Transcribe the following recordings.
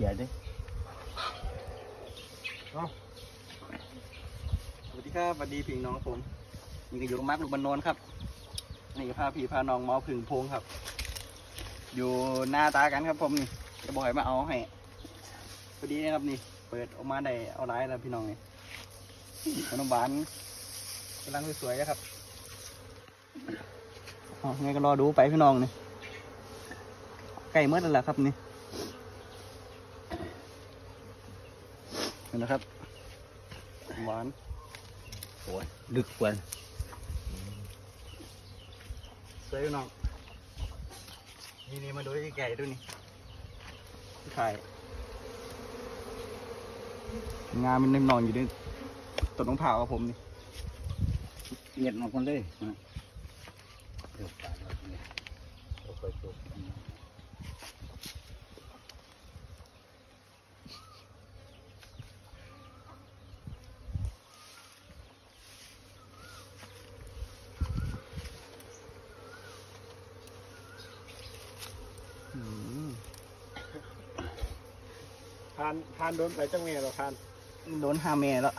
อย่าดิสวัสดีครับสวัสดีพี่น้องผม นี่ก็อยู่กับมาร์คลูกบันนนครับ นี่ก็พาพี่พาน้องมาเอาผึ่งพงครับ อยู่หน้าตากันครับผมนี่จะบอกให้มาเอาให้พอดีนะครับนี่ เปิดออกมาได้เอาไลายแล้วพี่น้องนี่ขนมหวานกำลังสวยๆนะครับเอาไงก็รอดูไปพี่น้องนี่ใกล้เมื่อแล้วล่ะครับนี่เห็ นนะครับ หวานโอ้ยดึกกว่าสวยอยู่น้องนี่นี่มาดูไก่ๆด้วยนี่ถ่ายงานมันนอนอยู่ในต้นมะพร้าวกับผมนี่เงียบมาคนเลยมาเดี๋ยวตายแล้วเนี่ยเอาไปจุก ทานทานโดนไปจังเมียเราทานโดนฮาเมแล้ว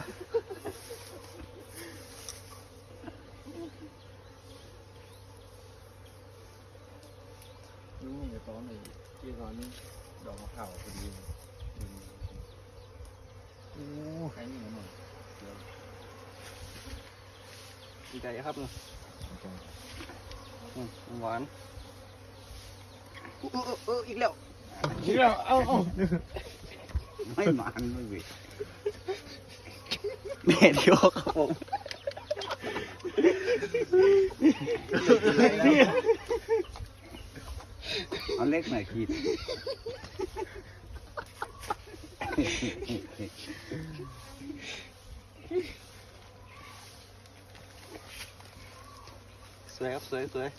นี่อยู่ตอนไหนที่ตอนนี้ดอกมะพร้าวพอดีเลยโอ้ใครนี่มันดีใจครับนี่อืมหวานอุ๊ย เออเอออีกแล้วเชื่อเอ้าเอ้าไม่หมันไม่เวิแม่เดียวครับผมเอาเล็กหน่อยขีดสวยครับสวยสวย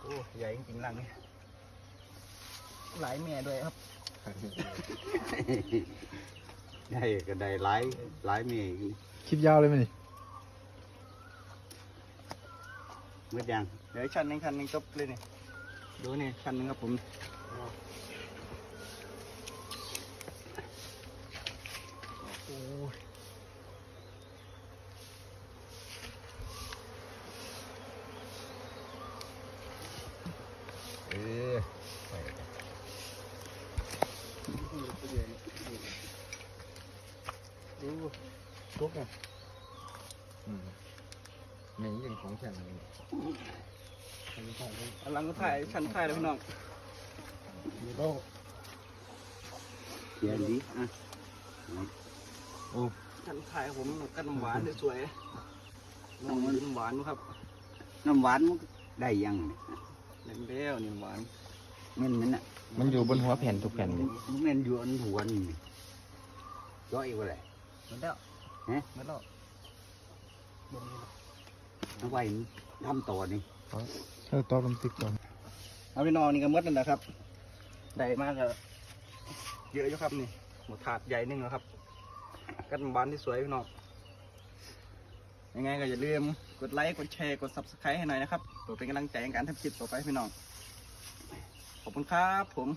โอ้ใหญ่จริงๆรังนี่ หลายแม่ด้วยครับได้ก็ได้หลายหลายเมย์คลิปยาวเลยมั้ยนี่เมื่อยังเดี๋ยวอีกชั้นหนึงชั้นหนึงจบเลยนี่ดูนี่ชั้นหนึงครับผมโอ้ยเออ ดู ทุกอะนี่ยังของฉันกำลังถ่ายชั้นถ่ายแล้วพี่น้องมีโลกเขียนดีอะชั้นถ่ายครับผมกันน้ำหวานสวยๆน้องมันำหวานครับน้ำหวานมันได้ยังเนี่ยเล่นแล้วนี่น้ำหวานแม่นมันอะมันอยู่บนหัวแผ่นทุกแผ่นเลยมันแม่นอยู่อันหัวนี่ย่อยว่าไรหมดแล้ว ฮะหมดแล้วบ่มีแล้วเอาไว้ทำต่อนี่เออต่อลำติกก่อนเอาพี่น้องนี่ก็หมดนั่นแหละครับได้มากก็เยอะอยู่ครับนี่หมดถาดใหญ่หนึงแล้วครับกันน้ำหวานที่สวยพี่น้องยังไงก็อย่าลืมกดไลค์กดแชร์กด subscribe ให้หน่อยนะครับเพื่อเป็นกำลังใจในการทำคลิปต่อไปให้พี่น้องขอบคุณครับผม